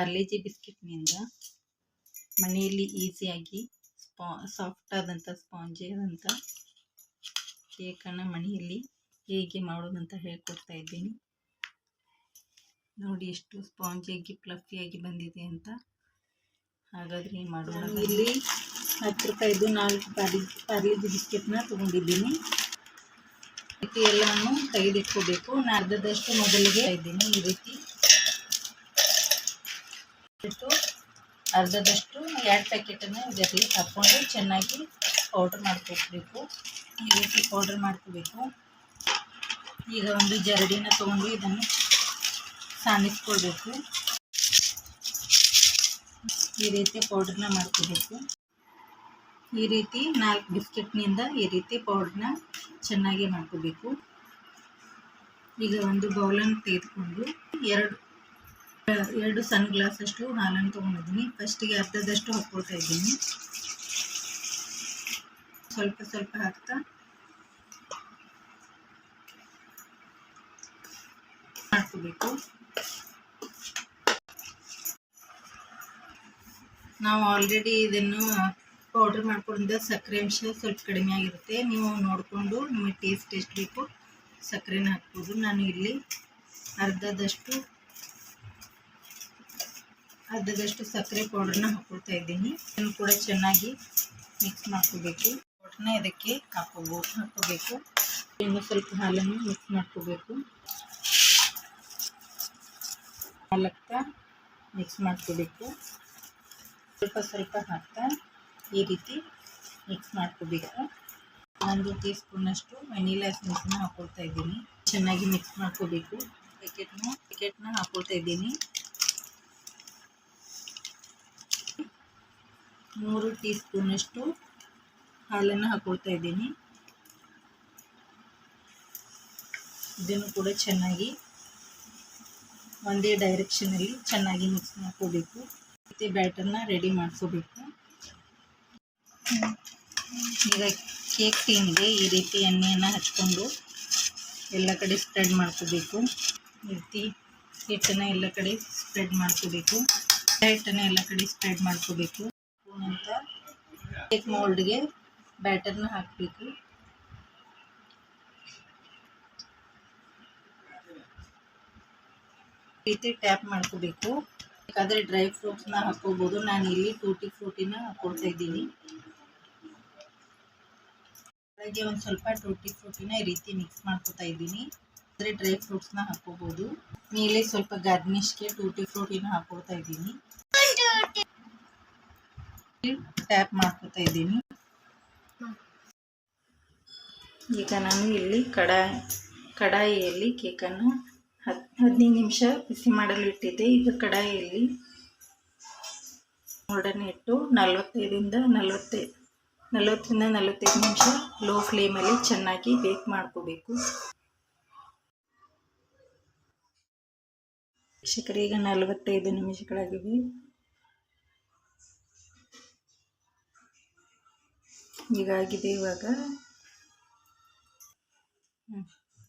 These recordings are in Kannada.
ಪಾರ್ಲೇಜಿ ಬಿಸ್ಕೆಟ್ನಿಂದ ಮನೆಯಲ್ಲಿ ಈಸಿಯಾಗಿ ಸ್ಪಾ ಸಾಫ್ಟ್ ಆದಂಥ ಸ್ಪಾಂಜಿ ಆದಂಥ ಕೇಕನ್ನು ಮನೆಯಲ್ಲಿ ಹೇಗೆ ಮಾಡೋದಂತ ಹೇಳ್ಕೊಡ್ತಾ ಇದ್ದೀನಿ. ನೋಡಿ ಎಷ್ಟು ಸ್ಪಾಂಜಿಯಾಗಿ ಪ್ಲಫಿಯಾಗಿ ಬಂದಿದೆ ಅಂತ. ಹಾಗಾದರೆ ಏನು ಮಾಡೋಣ ಇಲ್ಲಿ ಹತ್ತು ರೂಪಾಯಿದು ನಾಲ್ಕು ಪಾರ್ಲಿ, ಪಾರ್ಲೇಜಿ ಬಿಸ್ಕೆಟ್ನ ತೊಗೊಂಡಿದ್ದೀನಿ. ರೀತಿ ಎಲ್ಲವನ್ನು ತೆಗೆದಿಟ್ಕೋಬೇಕು ನಾನು ಅರ್ಧದಷ್ಟು ಮೊದಲಿಗೆ ಇದ್ದೀನಿ ಈ ರೀತಿ. ಇಟ್ಟು ಅರ್ಧದಷ್ಟು ಎರಡು ಪ್ಯಾಕೆಟನ್ನು ಇದರಲ್ಲಿ ಹಾಕ್ಕೊಂಡು ಚೆನ್ನಾಗಿ ಪೌಡ್ರ್ ಮಾಡ್ಕೊಬೇಕು ಈ ರೀತಿ ಪೌಡ್ರ್ ಮಾಡ್ಕೋಬೇಕು. ಈಗ ಒಂದು ಜರಡಿನ ತೊಗೊಂಡು ಇದನ್ನು ಸಾಣಿಸ್ಕೊಳ್ಬೇಕು. ಈ ರೀತಿ ಪೌಡ್ರನ್ನ ಮಾಡ್ಕೋಬೇಕು. ಈ ರೀತಿ ನಾಲ್ಕು ಬಿಸ್ಕೆಟ್ನಿಂದ ಈ ರೀತಿ ಪೌಡ್ರನ್ನ ಚೆನ್ನಾಗಿ ಮಾಡ್ಕೋಬೇಕು. ಈಗ ಒಂದು ಬೌಲನ್ನು ತೆಗೆದುಕೊಂಡು ಎರಡು ಎರಡು ಸನ್ ಗ್ಲಾಸ್ ಅಷ್ಟು ಹಾಲನ್ನು ತೊಗೊಂಡಿದ್ದೀನಿ. ಫಸ್ಟಿಗೆ ಅರ್ಧದಷ್ಟು ಹಾಕ್ಕೊಳ್ತಾ ಇದ್ದೀನಿ. ಸ್ವಲ್ಪ ಸ್ವಲ್ಪ ಹಾಕ್ತಾ. ಹಾಕೋಬೇಕು ನಾವು ಆಲ್ರೆಡಿ ಇದನ್ನು ಪೌಡ್ರ್ ಮಾಡ್ಕೊಂಡಿದ್ದ ಸಕ್ಕರೆ ಅಂಶ ಸ್ವಲ್ಪ ಕಡಿಮೆ ಆಗಿರುತ್ತೆ. ನೀವು ನೋಡಿಕೊಂಡು ನಿಮಗೆ ಟೇಸ್ಟ್ ಎಷ್ಟು ಬೇಕು ಸಕ್ಕರೆನ ಹಾಕ್ಬೋದು. ನಾನು ಇಲ್ಲಿ ಅರ್ಧದಷ್ಟು ಅರ್ಧದಷ್ಟು ಸಕ್ಕರೆ ಪೌಡ್ರನ್ನ ಹಾಕ್ಕೊಳ್ತಾ ಇದ್ದೀನಿ. ಇದನ್ನು ಕೂಡ ಚೆನ್ನಾಗಿ ಮಿಕ್ಸ್ ಮಾಡ್ಕೋಬೇಕು. ಪೌಡ್ರನ್ನ ಇದಕ್ಕೆ ಹಾಕೋಬೋ ಹಾಕೋಬೇಕು. ಇನ್ನು ಸ್ವಲ್ಪ ಹಾಲನ್ನು ಮಿಕ್ಸ್ ಮಾಡ್ಕೋಬೇಕು. ಹಾಲಕ್ಕ ಮಿಕ್ಸ್ ಮಾಡ್ಕೋಬೇಕು. ಸ್ವಲ್ಪ ಸ್ವಲ್ಪ ಹಾಕ್ತಾ ಈ ರೀತಿ ಮಿಕ್ಸ್ ಮಾಡ್ಕೋಬೇಕು. ಒಂದು ಟೀ ಸ್ಪೂನಷ್ಟು ವೆನಿಲಾ ಎಸೆನ್ಸ್ನ ಹಾಕ್ಕೊಳ್ತಾ ಇದ್ದೀನಿ. ಚೆನ್ನಾಗಿ ಮಿಕ್ಸ್ ಮಾಡ್ಕೋಬೇಕು. ಪ್ಯಾಕೆಟ್ನ ಪ್ಯಾಕೆಟ್ನ ಹಾಕ್ಕೊಳ್ತಾ ಇದ್ದೀನಿ. ಮೂರು ಟೀ ಸ್ಪೂನಷ್ಟು ಹಾಲನ್ನು ಹಾಕೊಳ್ತಾ ಇದ್ದೀನಿ. ಇದನ್ನು ಕೂಡ ಚೆನ್ನಾಗಿ ಒಂದೇ ಡೈರೆಕ್ಷನಲ್ಲಿ ಚೆನ್ನಾಗಿ ಮಿಕ್ಸ್ ಮಾಡ್ಕೋಬೇಕು. ಮತ್ತು ಬ್ಯಾಟರ್ನ ರೆಡಿ ಮಾಡ್ಕೋಬೇಕು. ಈಗ ಕೇಕ್ ಟೀಮ್ಗೆ ಈ ರೀತಿ ಎಣ್ಣೆಯನ್ನು ಹಚ್ಕೊಂಡು ಎಲ್ಲ ಕಡೆ ಸ್ಪ್ರೆಡ್ ಮಾಡ್ಕೋಬೇಕು. ಈ ರೀತಿ ಹಿಟ್ಟನ್ನು ಎಲ್ಲ ಕಡೆ ಸ್ಪ್ರೆಡ್ ಮಾಡ್ಕೋಬೇಕು. ಹಿಟ್ಟನ್ನು ಎಲ್ಲ ಕಡೆ ಸ್ಪ್ರೆಡ್ ಮಾಡ್ಕೋಬೇಕು. ಅಂತ. ಕೇಕ್ ಮೋಲ್ಡ್ಗೆ ಬ್ಯಾಟರ್ನ ಹಾಕಬೇಕು. ರೀತಿ ಟ್ಯಾಪ್ ಮಾಡ್ಕೋಬೇಕು. ಬೇಕಾದರೆ ಡ್ರೈ ಫ್ರೂಟ್ಸ್ನ ಹಾಕ್ಕೋಬೋದು ನಾನು ಇಲ್ಲಿ ಟೂಟಿ ಫ್ರೂಟಿನ ಹಾಕ್ಕೊಳ್ತಾ ಇದ್ದೀನಿ. ಹಾಗೆ ಒಂದು ಸ್ವಲ್ಪ ಟೂಟಿ ಫ್ರೂಟಿನ ಈ ರೀತಿ ಮಿಕ್ಸ್ ಮಾಡ್ಕೋತಾ ಇದ್ದೀನಿ. ಅಂದರೆ ಡ್ರೈ ಫ್ರೂಟ್ಸ್ನ ಹಾಕ್ಕೋಬೋದು ಮೇಲೆ ಸ್ವಲ್ಪ ಗಾರ್ನಿಷ್ಗೆ ಟೂಟಿ ಫ್ರೂಟಿನ ಹಾಕ್ಕೊಳ್ತಾ ಇದ್ದೀನಿ. ಟ್ಯಾಪ್ ಮಾಡ್ಕೋತಾ ಇದ್ದೀನಿ. ಈಗ ನಾನು ಇಲ್ಲಿ ಕಡಾಯಿ, ಕಡಾಯಿಯಲ್ಲಿ ಕೇಕನ್ನು ಹತ್ತು ಹದಿನೈದು ನಿಮಿಷ ಬಿಸಿ ಮಾಡಲು ಇಟ್ಟಿದ್ದೆ. ಈಗ ಕಡಾಯಿಯಲ್ಲಿ ಮೂರನೇ ಇಟ್ಟು ನಲವತ್ತೈದರಿಂದ ನಲವತ್ತೈ, ನಲವತ್ತರಿಂದ ನಲವತ್ತೈದು ನಿಮಿಷ ಲೋ ಫ್ಲೇಮಲ್ಲಿ ಚೆನ್ನಾಗಿ ಬೇಕ್ ಮಾಡ್ಕೋಬೇಕು. ಈಗ ನಲವತ್ತೈದು ನಿಮಿಷಗಳಾಗಿವೆ. ಹೀಗಾಗಿದೆ ಇವಾಗ.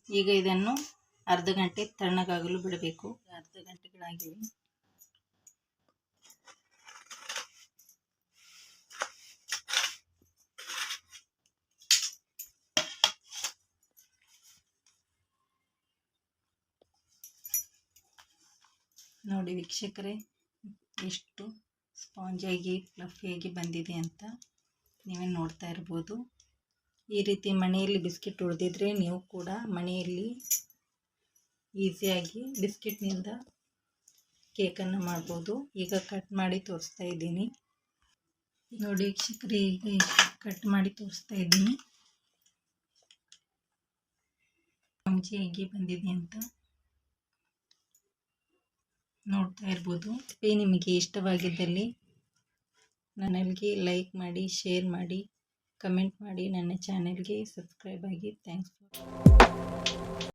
ಈಗ ಇದನ್ನು ಅರ್ಧ ಗಂಟೆ ತಣ್ಣಗಾಗಲು ಬಿಡಬೇಕು. ಅರ್ಧ ಗಂಟೆಗಳಾಗಿವೆ. ನೋಡಿ ವೀಕ್ಷಕರೇ, ಎಷ್ಟು ಸ್ಪಾಂಜಾಗಿ ಫ್ಲಫಿಯಾಗಿ ಬಂದಿದೆ ಅಂತ. ನೀವೇ ನೋಡ್ತಾ ಇರ್ಬೋದು. ಈ ರೀತಿ ಮನೆಯಲ್ಲಿ ಬಿಸ್ಕೆಟ್ ಉಳಿದಿದ್ರೆ ನೀವು ಕೂಡ ಮನೆಯಲ್ಲಿ ಈಸಿಯಾಗಿ ಬಿಸ್ಕೆಟ್ನಿಂದ ಕೇಕನ್ನು ಮಾಡ್ಬೋದು. ಈಗ ಕಟ್ ಮಾಡಿ ತೋರಿಸ್ತಾ ಇದ್ದೀನಿ. ನೋಡಿ ಶಿಕ್ರಿ ಕಟ್ ಮಾಡಿ ತೋರಿಸ್ತಾ ಇದ್ದೀನಿ. ಮುಂಚೆ ಹೇಗೆ ಬಂದಿದೆ ಅಂತ ನೋಡ್ತಾ ಇರ್ಬೋದು. ನಿಮಗೆ ಇಷ್ಟವಾಗಿದ್ದಲ್ಲಿ ನನಗೆ ಲೈಕ್ ಮಾಡಿ ಶೇರ್ ಮಾಡಿ ಕಮೆಂಟ್ ಮಾಡಿ ನನ್ನ ಚಾನೆಲ್ಗೆ ಸಬ್ಸ್ಕ್ರೈಬ್ ಆಗಿ. Thanks for